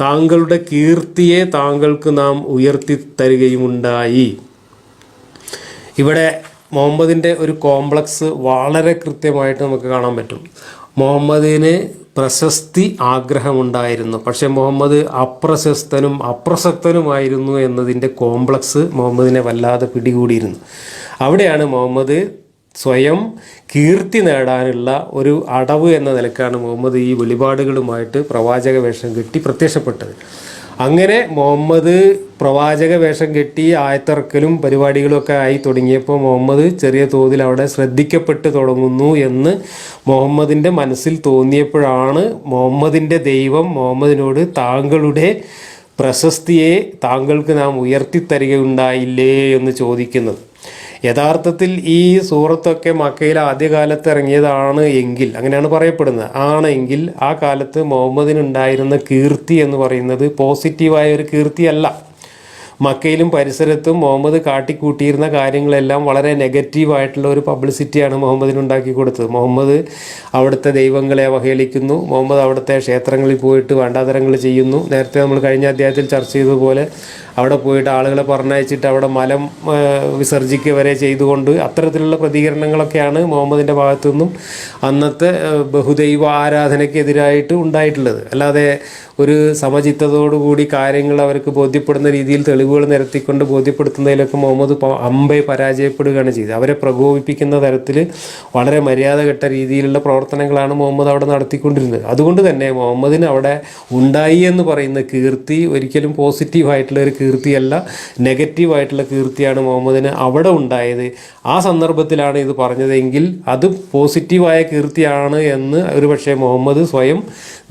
താങ്കളുടെ കീർത്തിയെ താങ്കൾക്ക് നാം ഉയർത്തി തരികയുമുണ്ടായി ഇവിടെ മുഹമ്മദിന്റെ ഒരു കോംപ്ലക്സ് വളരെ കൃത്യമായിട്ട് നമുക്ക് കാണാൻ പറ്റും. മുഹമ്മദിന് പ്രശസ്തി ആഗ്രഹമുണ്ടായിരുന്നു. പക്ഷെ മുഹമ്മദ് അപ്രശസ്തനും അപ്രസക്തനുമായിരുന്നു എന്നതിന്റെ കോംപ്ലക്സ് മുഹമ്മദിനെ വല്ലാതെ പിടികൂടിയിരുന്നു. അവിടെയാണ് മുഹമ്മദ് സ്വയം കീർത്തി നേടാനുള്ള ഒരു അടവ് എന്ന നിലക്കാണ് മുഹമ്മദ് ഈ വെളിപാടുകളുമായിട്ട് പ്രവാചക വേഷം കെട്ടി പ്രത്യക്ഷപ്പെട്ടത്. അങ്ങനെ മുഹമ്മദ് പ്രവാചക വേഷം കെട്ടി ആയത്തിറക്കലും പരിപാടികളൊക്കെ ആയി തുടങ്ങിയപ്പോൾ മുഹമ്മദ് ചെറിയ തോതിൽ അവിടെ ശ്രദ്ധിക്കപ്പെട്ട് തുടങ്ങുന്നു എന്ന് മുഹമ്മദിന്റെ മനസ്സിൽ തോന്നിയപ്പോഴാണ് മുഹമ്മദിന്റെ ദൈവം മുഹമ്മദിനോട് താങ്കളുടെ പ്രശസ്തിയെ താങ്കൾക്ക് നാം ഉയർത്തിത്തരികയുണ്ടായില്ലേ എന്ന് ചോദിക്കുന്നത്. യഥാർത്ഥത്തിൽ ഈ സൂറത്തൊക്കെ മക്കയിൽ ആദ്യകാലത്ത് ഇറങ്ങിയതാണ് എങ്കിൽ അങ്ങനെയാണ് പറയപ്പെടുന്നത് ആണെങ്കിൽ ആ കാലത്ത് മുഹമ്മദിനുണ്ടായിരുന്ന കീർത്തി എന്ന് പറയുന്നത് പോസിറ്റീവായ ഒരു കീർത്തിയല്ല. മക്കയിലും പരിസരത്തും മുഹമ്മദ് കാട്ടിക്കൂട്ടിയിരുന്ന കാര്യങ്ങളെല്ലാം വളരെ നെഗറ്റീവായിട്ടുള്ള ഒരു പബ്ലിസിറ്റിയാണ് മുഹമ്മദിന് ഉണ്ടാക്കി കൊടുത്തത്. മുഹമ്മദ് അവിടുത്തെ ദൈവങ്ങളെ അവഹേളിക്കുന്നു. മുഹമ്മദ് അവിടുത്തെ ക്ഷേത്രങ്ങളിൽ പോയിട്ട് വേണ്ടാതരങ്ങൾ ചെയ്യുന്നു. നേരത്തെ നമ്മൾ കഴിഞ്ഞ അധ്യായത്തിൽ ചർച്ച ചെയ്തതുപോലെ അവിടെ പോയിട്ട് ആളുകളെ പറഞ്ഞയച്ചിട്ട് അവിടെ മലം വിസർജിക്കുക വരെ ചെയ്തുകൊണ്ട് അത്തരത്തിലുള്ള പ്രതികരണങ്ങളൊക്കെയാണ് മുഹമ്മദിന്റെ ഭാഗത്തു നിന്നും അന്നത്തെ ബഹുദൈവ ആരാധനയ്ക്കെതിരായിട്ട് ഉണ്ടായിട്ടുള്ളത്. അല്ലാതെ ഒരു സമചിത്തതോടുകൂടി കാര്യങ്ങൾ അവർക്ക് ബോധ്യപ്പെടുന്ന രീതിയിൽ തെളിവുകൾ നിരത്തിക്കൊണ്ട് ബോധ്യപ്പെടുത്തുന്നതിലൊക്കെ മുഹമ്മദ് അമ്പെ പരാജയപ്പെടുകയാണ് ചെയ്തത്. അവരെ പ്രകോപിപ്പിക്കുന്ന തരത്തിൽ വളരെ മര്യാദഘട്ട രീതിയിലുള്ള പ്രവർത്തനങ്ങളാണ് മുഹമ്മദ് അവിടെ നടത്തിക്കൊണ്ടിരുന്നത്. അതുകൊണ്ട് തന്നെ മുഹമ്മദിന് അവിടെ ഉണ്ടായി എന്ന് പറയുന്ന കീർത്തി ഒരിക്കലും പോസിറ്റീവായിട്ടുള്ള ഒരു കീർത്തിയല്ല നെഗറ്റീവായിട്ടുള്ള കീർത്തിയാണ് മുഹമ്മദിന് അവിടെ ഉണ്ടായത്. ആ സന്ദർഭത്തിലാണ് ഇത് പറഞ്ഞതെങ്കിൽ അത് പോസിറ്റീവായ കീർത്തിയാണ് എന്ന് ഒരു പക്ഷേ മുഹമ്മദ് സ്വയം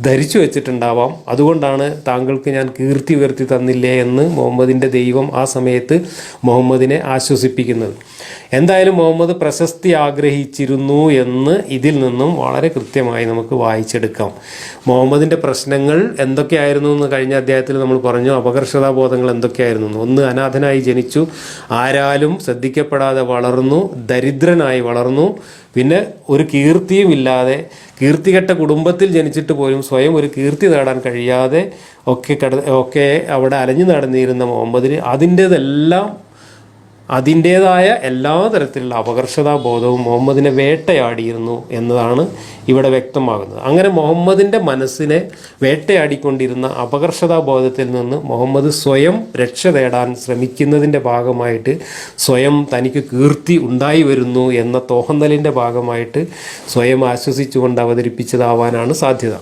ധരിച്ചു വെച്ചിട്ടുണ്ടാവാം. അതുകൊണ്ടാണ് താങ്കൾക്ക് ഞാൻ കീർത്തി ഉയർത്തി തന്നില്ലേ എന്ന് മുഹമ്മദിന്റെ ദൈവം ആ സമയത്ത് മുഹമ്മദിനെ ആശ്വസിപ്പിക്കുന്നത്. എന്തായാലും മുഹമ്മദ് പ്രശസ്തി ആഗ്രഹിച്ചിരുന്നു എന്ന് ഇതിൽ നിന്നും വളരെ കൃത്യമായി നമുക്ക് വായിച്ചെടുക്കാം. മുഹമ്മദിന്റെ പ്രശ്നങ്ങൾ എന്തൊക്കെയായിരുന്നു എന്ന് കഴിഞ്ഞ അധ്യായത്തിൽ നമ്മൾ പറഞ്ഞു. അപകർഷതാബോധങ്ങൾ എന്തൊക്കെയായിരുന്നു. ഒന്ന് അനാഥനായി ജനിച്ചു. ആരാലും ശ്രദ്ധിക്കപ്പെടാതെ വളർന്നു. ദരിദ്രനായി വളർന്നു. പിന്നെ ഒരു കീർത്തിയും ഇല്ലാതെ കീർത്തികെട്ട കുടുംബത്തിൽ ജനിച്ചിട്ട് പോലും സ്വയം ഒരു കീർത്തി നേടാൻ കഴിയാതെ ഒക്കെ കട ഒക്കെ അവിടെ അലഞ്ഞു നടന്നിരുന്ന മുഹമ്മദിന് അതിന്റേതെല്ലാം അതിന്റേതായ എല്ലാ തരത്തിലുള്ള അപകർഷതാ ബോധവും മുഹമ്മദിനെ വേട്ടയാടിയിരുന്നു എന്നതാണ് ഇവിടെ വ്യക്തമാകുന്നത്. അങ്ങനെ മുഹമ്മദിന്റെ മനസ്സിനെ വേട്ടയാടിക്കൊണ്ടിരുന്ന അപകർഷതാ ബോധത്തിൽ നിന്ന് മുഹമ്മദ് സ്വയം രക്ഷ തേടാൻ ശ്രമിക്കുന്നതിന്റെ ഭാഗമായിട്ട് സ്വയം തനിക്ക് കീർത്തി ഉണ്ടായി വരുന്നു എന്ന തോന്നലിന്റെ ഭാഗമായിട്ട് സ്വയം ആശ്വസിച്ചുകൊണ്ട് അവതരിപ്പിച്ചതാവാനാണ് സാധ്യത.